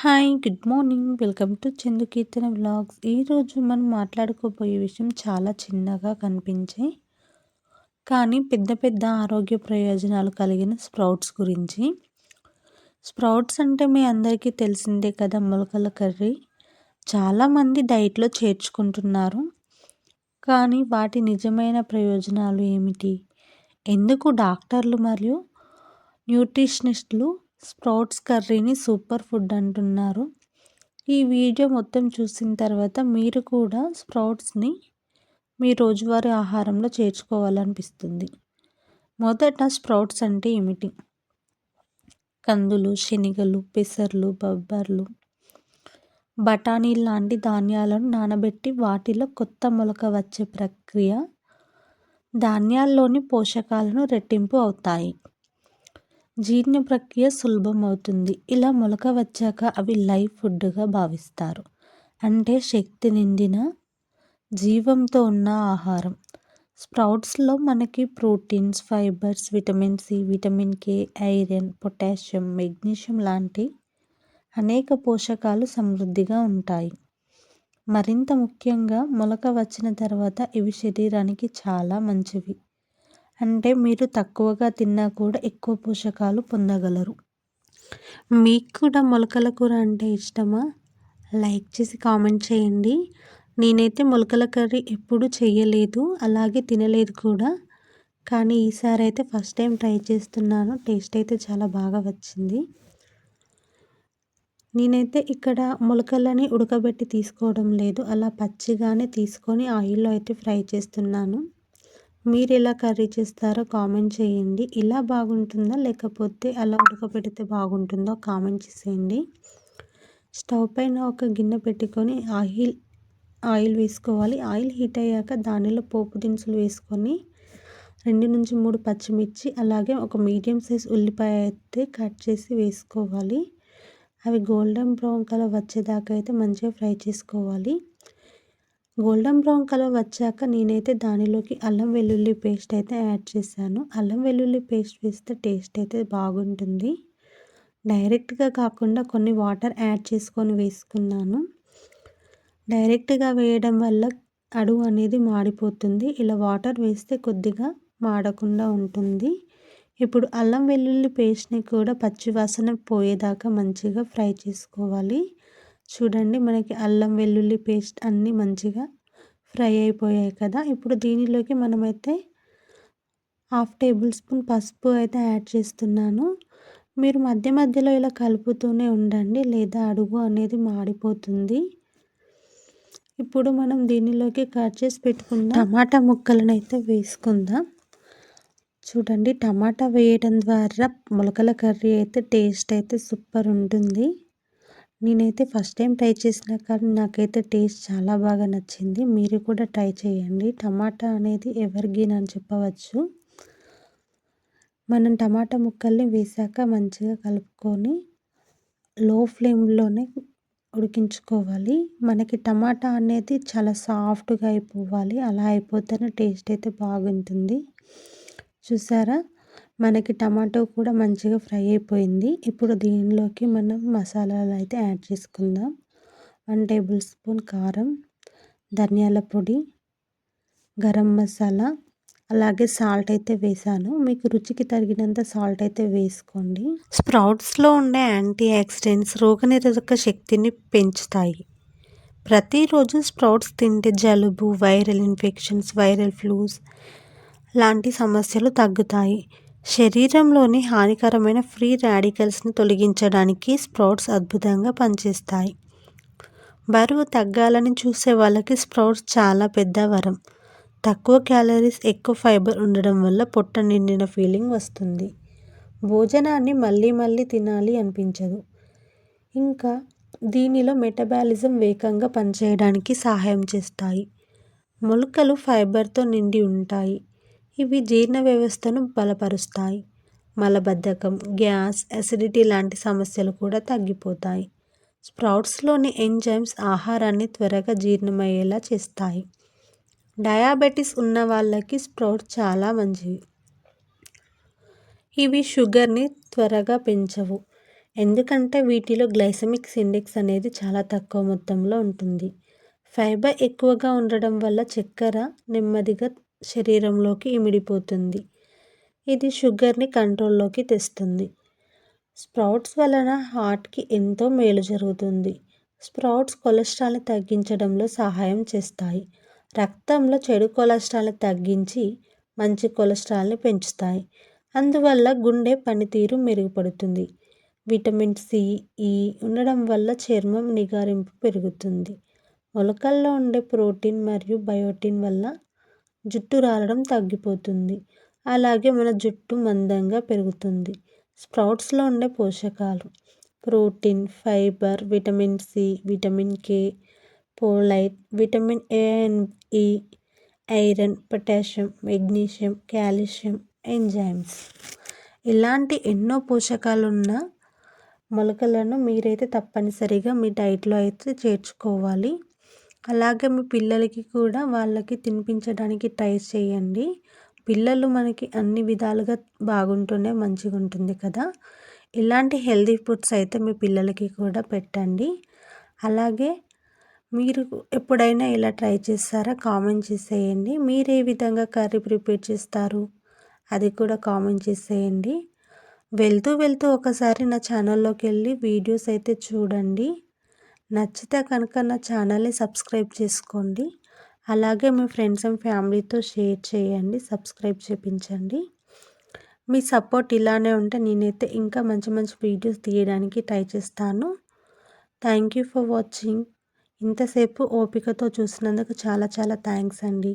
Hi good morning. Welcome to Chandu Keerthana vlogs. ఈరోజు మనం మాట్లాడుకోబోయే విషయం చాలా చిన్నగా కనిపించే కానీ పెద్ద పెద్ద ఆరోగ్య ప్రయోజనాలు కలిగిన స్ప్రౌట్స్ గురించి. స్ప్రౌట్స్ అంటే మీ అందరికీ తెలిసిందే కదా మొలకల కర్రీ. చాలామంది డైట్లో చేర్చుకుంటున్నారు కానీ వాటి నిజమైన ప్రయోజనాలు ఏమిటి? ఎందుకు డాక్టర్లు మరియు న్యూట్రిషనిస్టులు స్ప్రౌట్స్ కర్రీని సూపర్ ఫుడ్ అంటున్నారు. ఈ వీడియో మొత్తం చూసిన తర్వాత మీరు కూడా స్ప్రౌట్స్ని మీ రోజువారీ ఆహారంలో చేర్చుకోవాలనిపిస్తుంది. మొదట స్ప్రౌట్స్ అంటే ఏమిటి? కందులు శనగలు పెసర్లు బొబ్బర్లు. బఠానీ లాంటి ధాన్యాలను నానబెట్టి వాటిలో కొత్త మొలక వచ్చే ప్రక్రియ ధాన్యాల్లోని పోషకాలను రెట్టింపు అవుతాయి. జీర్ణ ప్రక్రియ సులభం అవుతుంది ఇలా మొలక వచ్చాక అవి లైవ్ ఫుడ్గా భావిస్తారు. అంటే శక్తి నిండిన జీవంతో ఉన్న ఆహారం. స్ప్రౌట్స్లో మనకి proteins fibres vitamin C vitamin K iron potassium magnesium లాంటి అనేక పోషకాలు సమృద్ధిగా ఉంటాయి. మరింత ముఖ్యంగా మొలక వచ్చిన తర్వాత ఇవి శరీరానికి చాలా మంచివి. అంటే మీరు తక్కువగా తిన్నా కూడా ఎక్కువ పోషకాలు పొందగలరు. మీకు కూడా మొలకల కూర అంటే ఇష్టమా? లైక్ చేసి కామెంట్ చేయండి. నేనైతే మొలకల కర్రీ ఎప్పుడు చేయలేదు అలాగే తినలేదు కూడా. కానీ ఈసారి అయితే ఫస్ట్ టైం ట్రై చేస్తున్నాను. టేస్ట్ అయితే చాలా బాగా వచ్చింది. నేనైతే ఇక్కడ మొలకలని ఉడకబెట్టి తీసుకోవడం లేదు. అలా పచ్చిగానే తీసుకొని ఆయిల్లో అయితే ఫ్రై చేస్తున్నాను. మీరు ఎలా కర్రీ చేస్తారో కామెంట్ చేయండి. ఇలా బాగుంటుందా? లేకపోతే అలా ఉడకబెడితే బాగుంటుందో? కామెంట్ చేసేయండి. స్టవ్ పైన ఒక గిన్నె పెట్టుకొని ఆయిల్ ఆయిల్ వేసుకోవాలి. ఆయిల్ హీట్ అయ్యాక దానిలో పోపు దినుసులు వేసుకొని రెండు నుంచి మూడు పచ్చిమిర్చి అలాగే ఒక మీడియం సైజ్ ఉల్లిపాయ అయితే కట్ చేసి వేసుకోవాలి. అవి గోల్డెన్ బ్రౌన్ కలర్ వచ్చేదాకా అయితే మంచిగా ఫ్రై చేసుకోవాలి. గోల్డెన్ బ్రౌన్ కలర్ వచ్చాక నేనైతే దానిలోకి అల్లం వెల్లుల్లి పేస్ట్ అయితే యాడ్ చేశాను. అల్లం వెల్లుల్లి పేస్ట్ వేస్తే టేస్ట్ అయితే బాగుంటుంది. డైరెక్ట్గా కాకుండా కొన్ని వాటర్ యాడ్ చేసుకొని వేసుకున్నాను. డైరెక్ట్గా వేయడం వల్ల అడుగు అనేది మాడిపోతుంది. ఇలా వాటర్ వేస్తే కొద్దిగా మాడకుండా ఉంటుంది. ఇప్పుడు అల్లం వెల్లుల్లి పేస్ట్ని కూడా పచ్చివాసన పోయేదాకా మంచిగా ఫ్రై చేసుకోవాలి. చూడండి మనకి అల్లం వెల్లుల్లి పేస్ట్ అన్నీ మంచిగా ఫ్రై అయిపోయాయి కదా. ఇప్పుడు దీనిలోకి మనమైతే హాఫ్ టేబుల్ స్పూన్ పసుపు అయితే యాడ్ చేస్తున్నాను. మీరు మధ్య మధ్యలో ఇలా కలుపుతూనే ఉండండి లేదా అడుగు అనేది మాడిపోతుంది. ఇప్పుడు మనం దీనిలోకి కట్ చేసి పెట్టుకున్న టమాటా ముక్కలను అయితే వేసుకుందాం. చూడండి టమాటా వేయడం ద్వారా మొలకల కర్రీ అయితే టేస్ట్ అయితే సూపర్ ఉంటుంది. నేనైతే ఫస్ట్ టైం ట్రై చేసిన కానీ నాకైతే టేస్ట్ చాలా బాగా నచ్చింది. మీరు కూడా ట్రై చేయండి. టమాటా అనేది ఎవర్ అని చెప్పవచ్చు. మనం టమాటా ముక్కల్ని వేసాక మంచిగా కలుపుకొని లో ఫ్లేమ్లోనే ఉడికించుకోవాలి. మనకి టమాటా అనేది చాలా సాఫ్ట్గా అయిపోవాలి. అలా అయిపోతేనే టేస్ట్ అయితే బాగుంటుంది. చూసారా? మనకి టమాటో కూడా మంచిగా ఫ్రై అయిపోయింది. ఇప్పుడు దీనిలోకి మనం మసాలాలు అయితే యాడ్ చేసుకుందాం. వన్ టేబుల్ స్పూన్ కారం ధనియాల పొడి గరం మసాలా అలాగే సాల్ట్ అయితే వేసాను. మీకు రుచికి తగినంత సాల్ట్ అయితే వేసుకోండి. స్ప్రౌట్స్లో ఉండే యాంటీ ఆక్సిడెంట్స్ రోగనిరోధక శక్తిని పెంచుతాయి. ప్రతిరోజు స్ప్రౌట్స్ తింటే జలుబు వైరల్ ఇన్ఫెక్షన్స్ వైరల్ ఫ్లూస్ లాంటి సమస్యలు తగ్గుతాయి. శరీరంలోని హానికరమైన ఫ్రీ రాడికల్స్ని తొలగించడానికి స్ప్రౌట్స్ అద్భుతంగా పనిచేస్తాయి. బరువు తగ్గాలని చూసే వాళ్ళకి స్ప్రౌట్స్ చాలా పెద్ద వరం. తక్కువ క్యాలరీస్ ఎక్కువ ఫైబర్ ఉండడం వల్ల పొట్ట నిండిన ఫీలింగ్ వస్తుంది. భోజనాన్ని మళ్ళీ మళ్ళీ తినాలి అనిపించదు. ఇంకా దీనిలో మెటబాలిజం వేగంగా పనిచేయడానికి సహాయం చేస్తాయి. మొలకలు ఫైబర్తో నిండి ఉంటాయి. ఇవి జీర్ణ వ్యవస్థను బలపరుస్తాయి. మలబద్ధకం గ్యాస్ అసిడిటీ లాంటి సమస్యలు కూడా తగ్గిపోతాయి. స్ప్రౌట్స్లోని ఎంజైమ్స్ ఆహారాన్ని త్వరగా జీర్ణమయ్యేలా చేస్తాయి. డయాబెటీస్ ఉన్న వాళ్ళకి స్ప్రౌట్ చాలా మంచివి ఇవి షుగర్ని త్వరగా పెంచవు. ఎందుకంటే వీటిలో గ్లైసమిక్స్ ఇండెక్స్ అనేది చాలా తక్కువ మొత్తంలో ఉంటుంది. ఫైబర్ ఎక్కువగా ఉండడం వల్ల చక్కెర నెమ్మదిగా శరీరంలోకి ఇమిడిపోతుంది. ఇది షుగర్ని కంట్రోల్లోకి తెస్తుంది. స్ప్రౌట్స్ వలన హార్ట్కి ఎంతో మేలు జరుగుతుంది. స్ప్రౌట్స్ కొలెస్ట్రాల్ని తగ్గించడంలో సహాయం చేస్తాయి. రక్తంలో చెడు కొలెస్ట్రాల్ని తగ్గించి మంచి కొలెస్ట్రాల్ని పెంచుతాయి. అందువల్ల గుండె పనితీరు మెరుగుపడుతుంది. విటమిన్ సి ఈ ఉండడం వల్ల చర్మం నిగారింపు పెరుగుతుంది. మొలకల్లో ఉండే ప్రోటీన్ మరియు బయోటిన్ వల్ల జుట్టు రాలడం తగ్గిపోతుంది. అలాగే మన జుట్టు మందంగా పెరుగుతుంది. స్ప్రౌట్స్లో ఉండే పోషకాలు protein fibre vitamin C vitamin K folate vitamin A and E iron potassium magnesium calcium enzymes. ఇలాంటి ఎన్నో పోషకాలు ఉన్న మొలకలను మీరైతే తప్పనిసరిగా మీ డైట్లో అయితే చేర్చుకోవాలి. అలాగే మీ పిల్లలకి కూడా వాళ్ళకి తినిపించడానికి ట్రై చేయండి. పిల్లలు మనకి అన్ని విధాలుగా బాగుంటూనే మంచిగా ఉంటుంది కదా. ఇలాంటి హెల్దీ ఫుడ్స్ అయితే మీ పిల్లలకి కూడా పెట్టండి. అలాగే మీరు ఎప్పుడైనా ఇలా ట్రై చేస్తారా? కామెంట్ చేసేయండి. మీరు ఏ విధంగా కర్రీ ప్రిపేర్ చేస్తారు? అది కూడా కామెంట్ చేసేయండి. వెళ్తూ వెళ్తూ ఒకసారి నా ఛానల్లోకి వెళ్ళి వీడియోస్ అయితే చూడండి. నచ్చితే కనుక నా ఛానల్ని సబ్స్క్రైబ్ చేసుకోండి. అలాగే మీ ఫ్రెండ్స్ అండ్ ఫ్యామిలీతో షేర్ చేయండి సబ్స్క్రైబ్ చేయించండి మీ సపోర్ట్ ఇలానే ఉంటే నేనైతే ఇంకా మంచి మంచి వీడియోస్ తీయడానికి ట్రై చేస్తాను. Thank you for watching. ఇంతసేపు ఓపికతో చూసినందుకు చాలా చాలా థ్యాంక్స్ అండి.